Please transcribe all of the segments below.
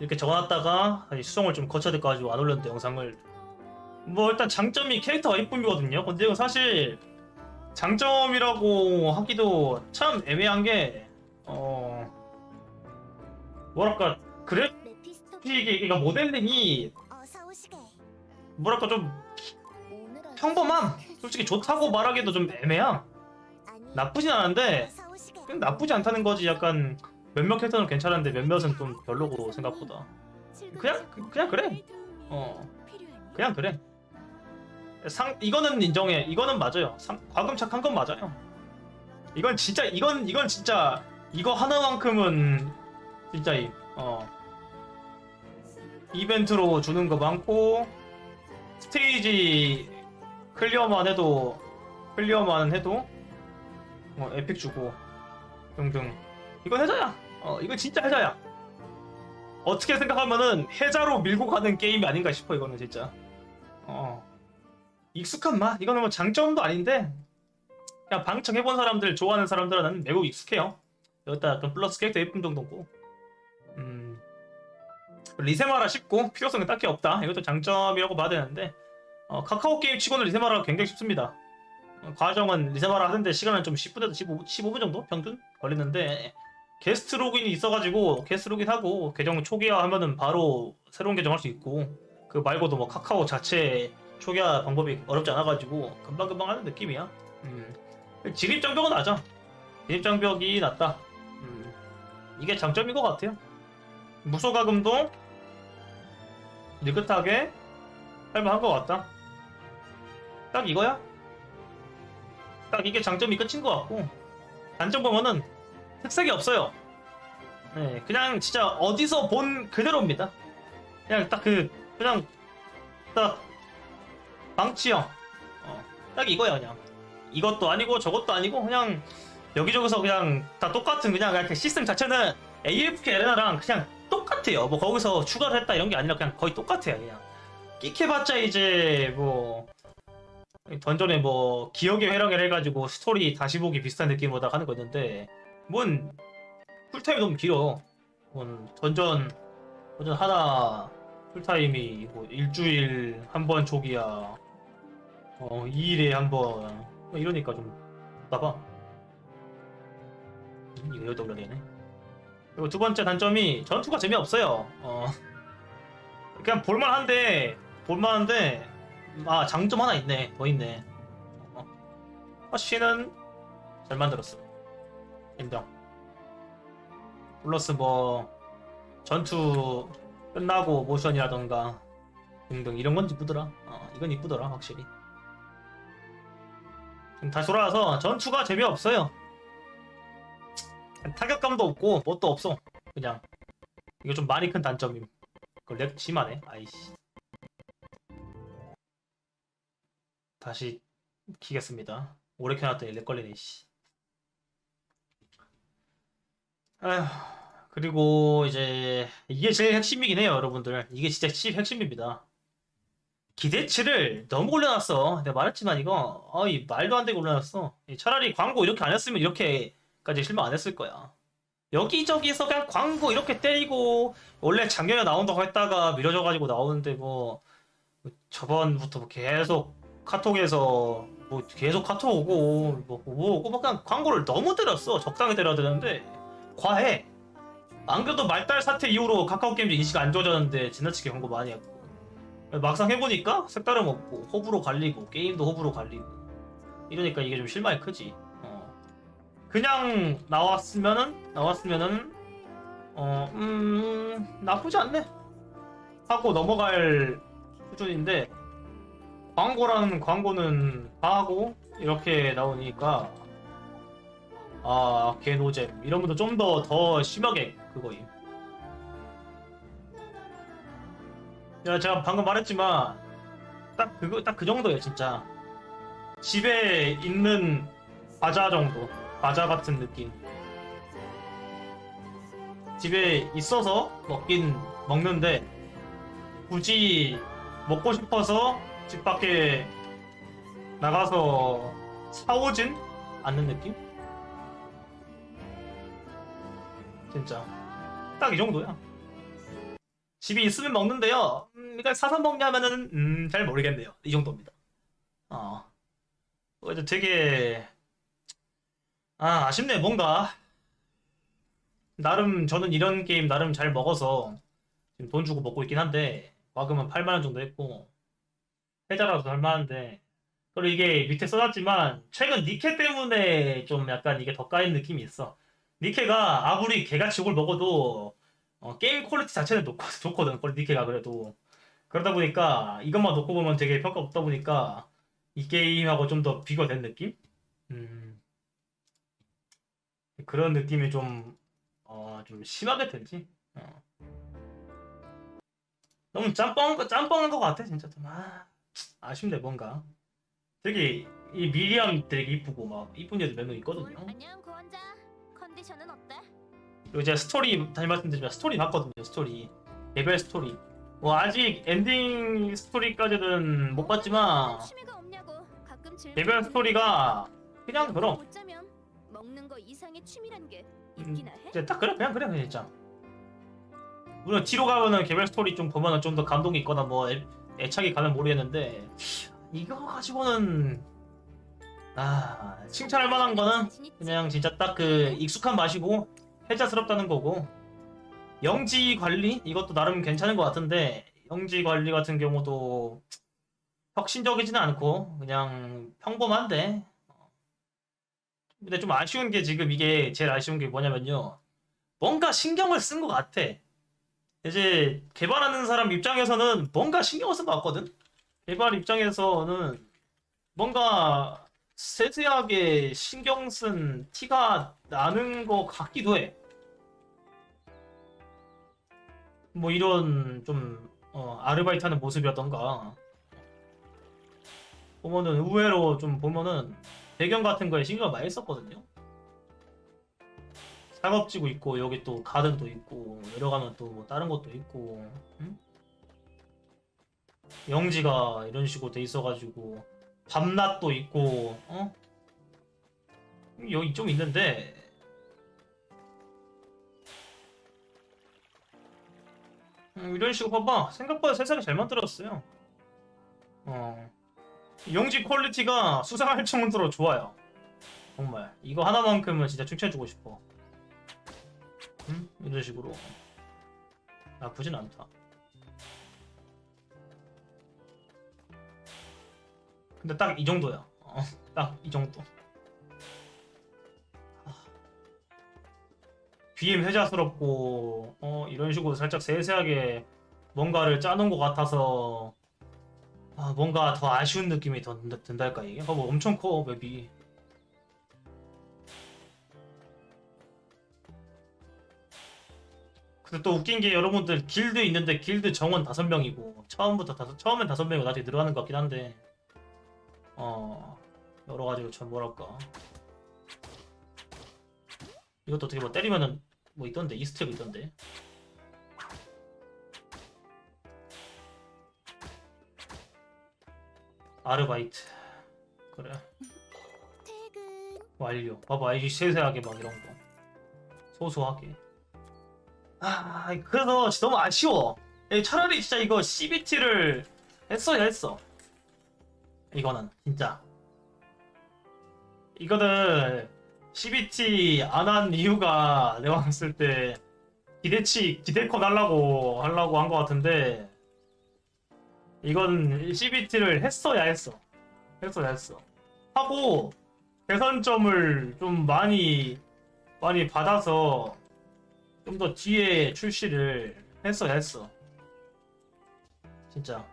이렇게 적어놨다가 수정을 좀 거쳐야 될 거 가지고 안 올렸는데 영상을. 뭐 일단 장점이 캐릭터가 이쁨이거든요. 근데 이거 사실 장점이라고 하기도 참 애매한 게 어... 뭐랄까 그래픽이 그러니까 모델링이 뭐랄까 좀 평범함? 솔직히 좋다고 말하기도 좀 애매함? 나쁘진 않은데 나쁘지 않다는 거지. 약간 몇몇 캐릭터는 괜찮은데 몇몇은 좀 별로고 생각보다. 그냥 그- 그냥 그래. 어. 그냥 그래. 상 이거는 인정해. 이거는 맞아요. 상, 과금착한 건 맞아요. 이건 진짜 이건 이건 진짜 이거 하나만큼은 진짜 이, 어. 이벤트로 주는 거 많고 스테이지 클리어만 해도 클리어만 해도 뭐 에픽 주고 등등 이건 해자야. 어 이건 진짜 해자야. 어떻게 생각하면은 해자로 밀고 가는 게임이 아닌가 싶어 이거는 진짜. 어. 익숙한 맛? 이거는 뭐 장점도 아닌데 그냥 방청 해본 사람들 좋아하는 사람들은 매우 익숙해요. 여기다 약간 플러스 캐릭터 예쁨 정도고. 음. 리세마라 쉽고 필요성은 딱히 없다. 이것도 장점이라고 봐야 되는데 어, 카카오 게임 치고는 리세마라가 굉장히 쉽습니다. 어, 과정은 리세마라 하는데 시간은 좀 10분에서 15, 15분 정도? 평균? 걸리는데 게스트 로그인이 있어가지고 게스트 로그인 하고 계정 초기화 하면은 바로 새로운 계정 할 수 있고 그 말고도 뭐 카카오 자체 초기화 방법이 어렵지 않아가지고 금방금방 하는 느낌이야. 음. 진입장벽은 낮아. 진입장벽이 낮다. 음. 이게 장점인 것 같아요. 무소가금도 느긋하게 할만한 것 같다. 딱 이거야. 딱 이게 장점이 끝인 것 같고 단점 보면은 특색이 없어요. 네, 그냥 진짜 어디서 본 그대로입니다. 그냥 딱 그 그냥 딱 방치형. 어, 딱 이거야 그냥. 이것도 아니고 저것도 아니고 그냥 여기저기서 그냥 다 똑같은 그냥 이렇게 시스템 자체는 AFK 에레나랑 그냥 똑같아요. 뭐 거기서 추가를 했다 이런 게 아니라 그냥 거의 똑같아요 그냥. 끽해봤자 이제 뭐 던전에 뭐 기억의 회랑을 해가지고 스토리 다시 보기 비슷한 느낌으로 하는 거였는데 뭔 풀타임이 너무 길어. 뭔 던전 던전 하나 풀타임이 뭐 일주일 한번 초기야. 어 2일에 한 번. 뭐 이러니까 좀 나봐 음, 이거 여기다 올려야 되네. 그리고 두 번째 단점이 전투가 재미없어요. 어. 그냥 볼만한데 볼만한데 아 장점 하나 있네. 더 있네. 어. 허쉬는 잘 만들었어 인정. 플러스 뭐 전투 끝나고 모션이라던가 등등 이런 건 이쁘더라. 어, 이건 이쁘더라 확실히. 다시 돌아와서 전투가 재미없어요. 타격감도 없고 뭣도 없어. 그냥 이거 좀 많이 큰 단점임. 그걸 렉 심하네. 아이씨. 다시 키겠습니다. 오래 켜놨더니 렉 걸리네, 씨. 아휴, 그리고 이제, 이게 제일 핵심이긴 해요, 여러분들. 이게 진짜 치 핵심입니다. 기대치를 너무 올려놨어. 내가 말했지만 이거, 어 이, 말도 안 되게 올려놨어. 이 차라리 광고 이렇게 안 했으면 이렇게까지 실망 안 했을 거야. 여기저기서 그냥 광고 이렇게 때리고, 원래 작년에 나온다고 했다가 미뤄져가지고 나오는데 뭐, 저번부터 뭐 계속 카톡에서 뭐 계속 카톡 오고 뭐, 뭐 오고 막 그냥 광고를 너무 때렸어 적당히 때려야 되는데 과해. 안 그래도 말달 사태 이후로 카카오 게임즈 인식 안 좋아졌는데 지나치게 광고 많이 했고. 막상 해보니까 색다름 없고 호불호 갈리고 게임도 호불호 갈리고. 이러니까 이게 좀 실망이 크지. 어. 그냥 나왔으면은 나왔으면은 어 음 나쁘지 않네. 하고 넘어갈 수준인데 광고라는 광고는 다 하고 이렇게 나오니까 아 개노잼. 이런 것도 좀 더 더 심하게 그거임. 야 제가 방금 말했지만 딱 그거 딱 그 정도예요 진짜. 집에 있는 과자 정도. 과자 같은 느낌. 집에 있어서 먹긴 먹는데 굳이 먹고 싶어서 집 밖에 나가서 사오진 않는 느낌? 진짜 딱 이 정도야 집이 있으면 먹는데요. 음, 이걸 사서 먹냐면은 음, 잘 모르겠네요. 이 정도입니다. 어. 그래도 되게 아 아쉽네 뭔가 나름 저는 이런 게임 나름 잘 먹어서 지금 돈 주고 먹고 있긴 한데 과금은 8만 원 정도 했고 해자라서 할만한데 그리고 이게 밑에 써놨지만 최근 니케 때문에 좀 약간 이게 더 까인 느낌이 있어. 니케가 아무리 개같이 욕을 먹어도 어, 게임 퀄리티 자체는 좋고, 좋거든. 니케가 그래도 그러다 보니까 이것만 놓고 보면 되게 평가 없다 보니까 이 게임하고 좀 더 비교가 된 느낌? 음. 그런 느낌이 좀, 어, 좀 심하게 들지? 어. 너무 짬뽕, 짬뽕한 것 같아, 진짜 좀. 아, 아쉽네, 뭔가. 되게, 이 미리암 되게 이쁘고, 막, 이쁜 애들 몇 명 있거든요. 안녕 고원자. 컨디션은 어때? 그리고 제가 스토리, 다시 말씀드리지만 스토리 봤거든요, 스토리. 개별 스토리. 뭐, 아직 엔딩 스토리까지는 못 봤지만, 취미가 없냐고. 가끔 즐기는 개별 스토리가 그냥 그럼. 못 자면 먹는 거 이상의 취미란 게 음, 있기나 해? 진짜 딱 그래 그냥 그래 그냥 진짜 물론 뒤로 가면은 개별 스토리 좀 보면은 좀 더 감동이 있거나 뭐 애, 애착이 가면 모르겠는데 이거 가지고는 아 칭찬할 만한 거는? 그냥 진짜 딱 그 익숙한 맛이고 해자스럽다는 거고. 영지 관리? 이것도 나름 괜찮은 것 같은데 영지 관리 같은 경우도 혁신적이지는 않고 그냥 평범한데. 근데 좀 아쉬운 게 지금 이게 제일 아쉬운 게 뭐냐면요. 뭔가 신경을 쓴 것 같아. 이제 개발하는 사람 입장에서는 뭔가 신경을 쓴 것 같거든. 개발 입장에서는 뭔가 세세하게 신경 쓴 티가 나는 것 같기도 해. 뭐 이런 좀 어, 아르바이트 하는 모습이었던가 보면은 의외로 좀 보면은 배경 같은 거에 신경을 많이 썼거든요. 상업지구 있고 여기 또 가든도 있고 내려가면 또 뭐 다른 것도 있고 응? 영지가 이런 식으로 돼 있어가지고 밤낮도 있고 어? 여기 좀 있는데. 음, 이런 식으로 봐봐. 생각보다 세상이 잘 만들었어요. 어. 영지 퀄리티가 수상할 정도로 좋아요. 정말. 이거 하나만큼은 진짜 칭찬해주고 싶어. 음? 이런 식으로. 나쁘진 않다 근데 딱 이 정도야. 어, 딱 이 정도. 아. BM 회자스럽고 어, 이런 식으로 살짝 세세하게 뭔가를 짜놓은 것 같아서 아, 뭔가 더 아쉬운 느낌이 더 든달까 이게? 봐봐 엄청 커 맵이. 근데 또 웃긴 게 여러분들 길드 있는데 길드 정원 다섯 명이고 처음부터 다섯 처음엔 다섯 명이고 나중에 늘어나는 것 같긴 한데 어 여러 가지로 참 뭐랄까. 이것도 어떻게 뭐 때리면은 뭐 있던데? 이스트가 있던데? 아르바이트. 그래. 완료. 봐봐 이 세세하게 막 이런 거. 소소하게. 아 그래서 너무 아쉬워. 예, 차라리 진짜 이거 CBT를 했어야 했어 이거는 진짜. 이거는 CBT 안한 이유가 내가 봤을 때 기대치 기대컨 하려고 하려고 한 것 같은데 이건 CBT를 했어야 했어. 했어야 했어. 하고 개선점을 좀 많이 많이 받아서 좀 더 뒤에 출시를 했어야 했어. 진짜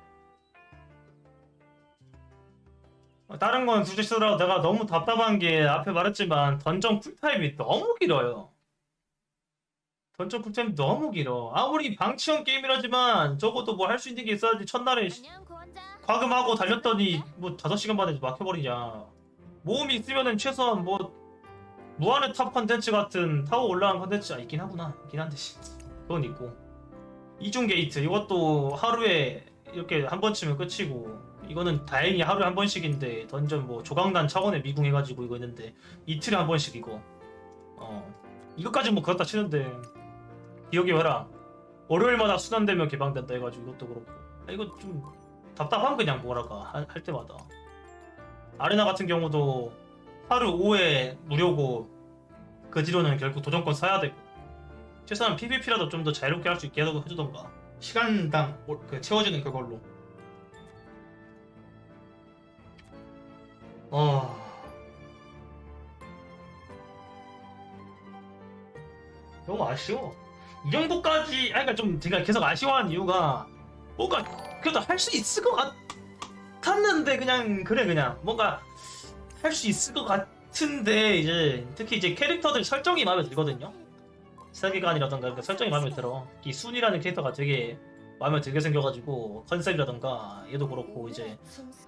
다른 건 굳이 쓰더라도 내가 너무 답답한 게 앞에 말했지만 던전 쿨타임이 너무 길어요. 던전 쿨타임이 너무 길어. 아무리 방치형 게임이라지만 적어도 뭐 할 수 있는 게 있어야지 첫날에. 과금하고 달렸더니 뭐 5시간 만에 막혀버리냐. 모험이 있으면은 최소한 뭐 무한의 탑 컨텐츠 같은 타워 올라간 컨텐츠가 있긴 하구나. 있긴 한데 씨. 그건 있고. 이중 게이트 이것도 하루에 이렇게 한번 치면 끝이고 이거는 다행히 하루에 한 번씩인데 던전 뭐 조각난 차원에 미궁해가지고 이거 있는데 이틀에 한 번씩 이거 어 이것까지 뭐 그렇다 치는데 기억이 해라. 월요일마다 수련되면 개방된다 해가지고 이것도 그렇고. 아, 이거 좀 답답한 그냥 뭐랄까 할, 할 때마다. 아레나 같은 경우도 하루 5회 무료고 그 뒤로는 결국 도전권 사야 되고. 최소한 PVP라도 좀 더 자유롭게 할 수 있게 해주던가. 시간당 올- 그 채워지는 그걸로 어... 너무 아쉬워. 이 정도까지 아니, 그러니까 좀 제가 계속 아쉬워하는 이유가 뭔가 그래도 할 수 있을 것 같았는데 그냥 그래 그냥. 뭔가 할 수 있을 것 같은데 이제 특히 이제 캐릭터들 설정이 마음에 들거든요. 세계관이라던가 그 설정이 마음에 들어. 이 순이라는 캐릭터가 되게 마음에 들게 생겨가지고 컨셉이라던가 얘도 그렇고 이제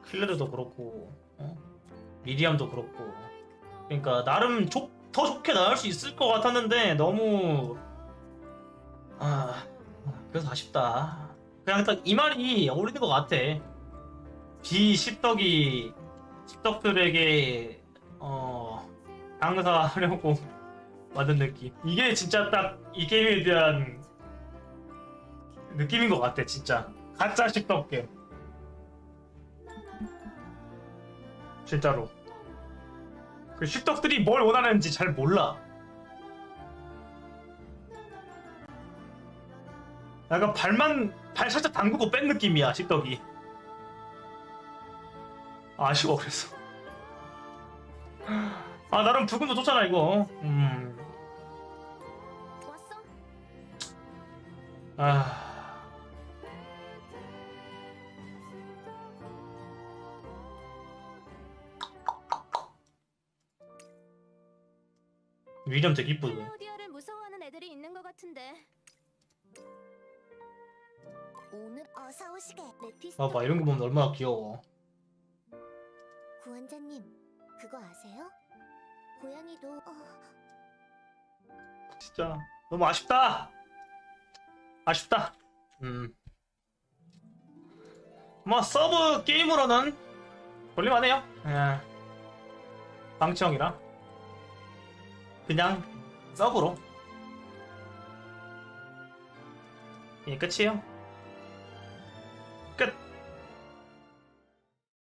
클레르도 그렇고 어? 미리암도 그렇고. 그러니까 나름 좋- 더 좋게 나올 수 있을 것 같았는데 너무 아 그래서 아쉽다. 그냥 딱 이 말이 어울리는 것 같아. 비십덕이 십덕들에게 어 강사하려고 만든 느낌. 이게 진짜 딱 이 게임에 대한 느낌인 것 같아 진짜. 가짜 십덕 게임 진짜로. 그 십덕들이 뭘 원하는지 잘 몰라. 약간 발만 발 살짝 담그고 뺀 느낌이야 십덕이. 아쉬워 그래서. 아 나름 부금도 좋잖아 이거. 음. 왔 위점 되게 이쁘네 클라우디아를 무서워하는 애들이 있는 것 같은데. 오늘 어서 오시게. 메피스토 봐봐 이런 거 보면 얼마나 귀여워 구원자님, 그거 아세요? 고양이도 어, 진짜 너무 아쉽다. 아쉽다. 음. 뭐 서브 게임으로는 볼림하네요. 예. 방치형이라 그냥 서브로. 예, 끝이에요. 끝.